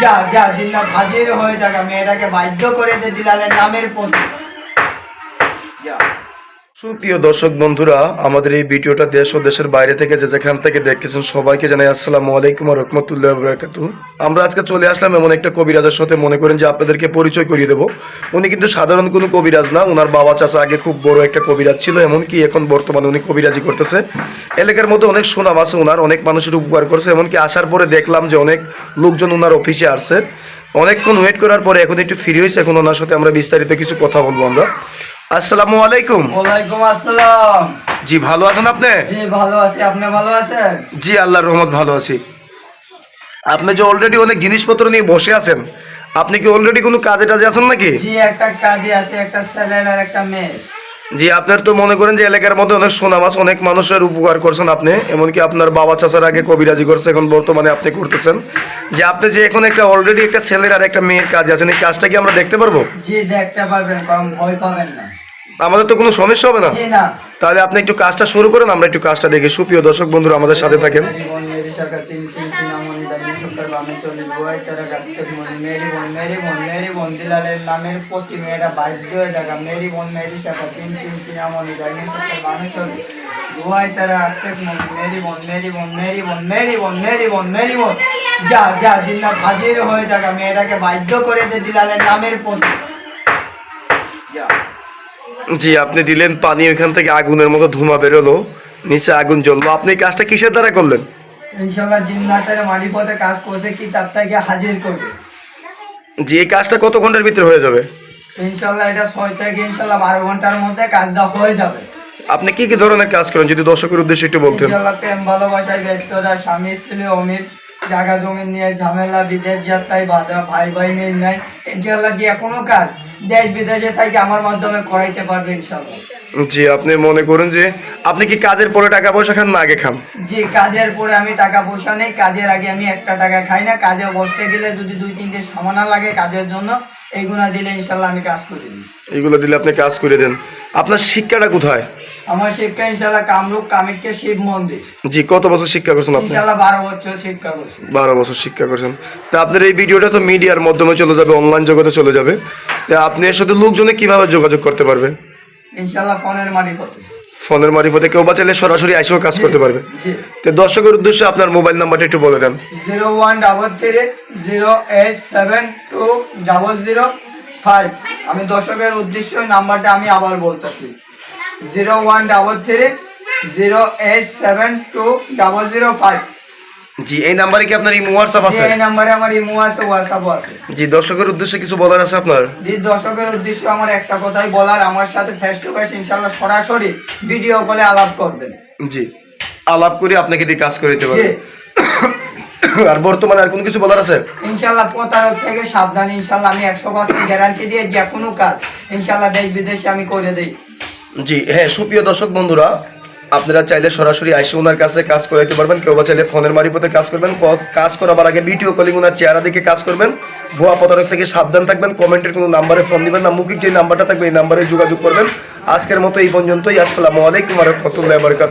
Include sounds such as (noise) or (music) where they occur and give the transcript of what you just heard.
যা যা জিন্নাত হাজির হয়ে থাকা মেয়েটাকে বাধ্য করে দে দিলালের নামের প্রতি। যা। সুপ্রিয় দর্শক বন্ধুরা, আমাদের এই ভিডিওটা দেশ ও দেশের বাইরে থেকে যে যেখান থেকে দেখতেছেন সবাইকে জানাই আসসালামু আলাইকুম রহমতুল্লাহ বরাকাতু আমরা আজকে চলে আসলাম এমন একটা কবিরাজের সাথে। মনে করেন যে আপনাদেরকে পরিচয় করিয়ে দেবো। উনি কিন্তু সাধারণ কোনো কবিরাজ না ওনার বাবা চাচা আগে খুব বড় একটা কবিরাজ ছিল, এমনকি এখন বর্তমানে উনি কবিরাজি করতেছে। এলাকার মধ্যে অনেক সুনাম আছে ওনার অনেক মানুষের উপকার করছে, এমনকি আসার পরে দেখলাম যে অনেক লোকজন ওনার অফিসে আসছে। অনেকক্ষণ ওয়েট করার পরে এখন একটু ফ্রি হয়েছে, এখন ওনার সাথে আমরা বিস্তারিত কিছু কথা বলব আমরা। আসসালামু আলাইকুম। ওয়ালাইকুম আসসালাম। জি ভালো আছেন আপনি? জি ভালো আছি। আপনি ভালো আছেন? জি আল্লাহর রহমত ভালো আছি। আপনি যে অলরেডি অনেক জিনিসপত্র নিয়ে বসে আছেন আপনি কি অলরেডি কোনো কাজে টাজে আছেন নাকি? জি একটা কাজে আছে একটা ছেলে আর একটা মেয়ে জি আপনার তো মনে করেন যে এলাকার মধ্যে অনেক সোনা মাছ অনেক মানুষের উপকার করছেন আপনি এমনকি আপনার বাবা চাচার আগে কবিরাজি করছে এখন বর্তমানে আপনি করতেছেন। যে আপনি যে এখন একটা অলরেডি একটা ছেলের আর একটা মেয়ের কাজ আছেন এই কাজটা কি আমরা দেখতে পারব? জি দেখতে পারবেন কারণ ভয় পাবেন না। আমাদের তো কোনো সমস্যা হবে না। তাহলে আপনি একটু কাজটা শুরু করেন, আমরা একটু কাজটা দেখি। সুপ্রিয় দর্শক বন্ধুরা, আমাদের সাথে থাকেন। নামের প্রতি বাধ্য হয়ে মেরি শাখা গোয়াই তারা যা যা জিন্নাত হাজির হয়ে থাকা মেয়েটাকে বাধ্য করে দে দিলালের নামের প্রতি যা জি আপনি দিলেন পানি ওইখান থেকে আগুনের মতো ধুমা বেরোলো নিচে আগুন জ্বললো। আপনি কাজটা কিসের দ্বারা করলেন? ইনশাল্লাহ জিন্নাতের মালিপথে কাজ করছে কি তার থেকে হাজির করবে। জি এই কাজটা কত ঘণ্টার ভিতরে হয়ে যাবে? ইনশাল্লাহ এটা ছয় থেকে ইনশাল্লাহ বারো ঘণ্টার মধ্যে কাজটা হয়ে যাবে। আপনি কি কি ধরনের কাজ করেন যদি দর্শকের উদ্দেশ্যে একটু বলতেন? ইনশাল্লাহ প্রেম ভালোবাসায় ব্যস্তরা স্বামী স্ত্রী অমিত জায়গা জমি নিয়ে ঝামেলা বিদেশ যাত্রায় বাধা ভাই ভাই মিল নাই। ইনশাল্লাহ যে কোনো কাজ দেশ বিদেশে থেকে আমার মাধ্যমে করাইতে পারবে ইনশাল্লাহ জি আপনি মনে করুন যে আপনি কি কাজের পরে টাকা পয়সা খান না আগে খান? যে কাজের পরে আমি টাকা পয়সা নেই কাজের আগে আমি একটা টাকা খাই না কাজে বসতে গেলে যদি দুই তিনটে সামানা লাগে কাজের জন্য এইগুলা দিলে ইনশাল্লাহ আমি কাজ করে দিই। এগুলো দিলে আপনি কাজ করে দেন। আপনার শিক্ষাটা কোথায়? আমার শিক্ষা ইনশাল্লাহ কামরূপ কামাখ্যা শিব মন্দির। জি কত বছর শিক্ষা করছেন আপনি? ইনশাল্লাহ বারো বছর শিক্ষা করছি। বারো বছর শিক্ষা করছেন। তা আপনার এই ভিডিওটা তো মিডিয়ার মাধ্যমে চলে যাবে অনলাইন জগতে চলে যাবে। আপনি এর সাথে লোকজনে কীভাবে যোগাযোগ করতে পারবে ইনশাআল্লাহ ফোনের মারিফতে। ফোনের মারিফতে কেউ বা চাইলে সরাসরি এসেও কাজ করতে পারবে। জি। তো দর্শকের উদ্দেশ্যে আপনার মোবাইল নাম্বারটা একটু বলে দেন। Zero one double three zero eight seven two double zero five. আমি দর্শকের উদ্দেশ্য নাম্বারটা আমি আবার বলতেছি। Zero one double three zero eight seven two double zero five. জি এই নাম্বারে কি আপনার ইমো হোয়াটসঅ্যাপ আছে? এই নাম্বারে আমার ইমো আছে হোয়াটসঅ্যাপও আছে। জি দর্শকের উদ্দেশ্যে কিছু বলার আছে আপনার? যে দর্শকের উদ্দেশ্য আমার একটা কথাই বলার আমার সাথে ফেস টু ফেস ইনশাল্লাহ সরাসরি ভিডিও কলে আলাপ করবেন। জি আলাপ করে আপনাকে দিয়ে কাজ করে দিতে জি। (coughs) আর বর্তমানে আর কোনো কিছু বলার আছে? ইনশাল্লাহ প্রতারক থেকে সাবধান ইনশাল্লাহ আমি একশো পার্সেন্ট গ্যারান্টি দিয়ে যে কোনো কাজ ইনশাল্লাহ দেশ বিদেশে আমি করে দিই। জি হ্যাঁ সুপ্রিয় দর্শক বন্ধুরা আপনারা চাইলে সরাসরি আইসে ওনার কাছে কাজ করাইতে পারবেন, কেউ বা চাইলে ফোনের মারিপথে কাজ করবেন। কাজ করাবার আগে ভিডিও কলিং ওনার চেহারা দেখে কাজ করবেন। ভুয়া প্রতারক থেকে সাবধান থাকবেন, কমেন্টের কোনো নাম্বারে ফোন দিবেন না মুখিক যে নাম্বারটা থাকবে এই নাম্বারে যোগাযোগ করবেন। আজকের মতো এই পর্যন্তই, আসসালামু আলাইকুম রহমতুল্লাহ বরকাত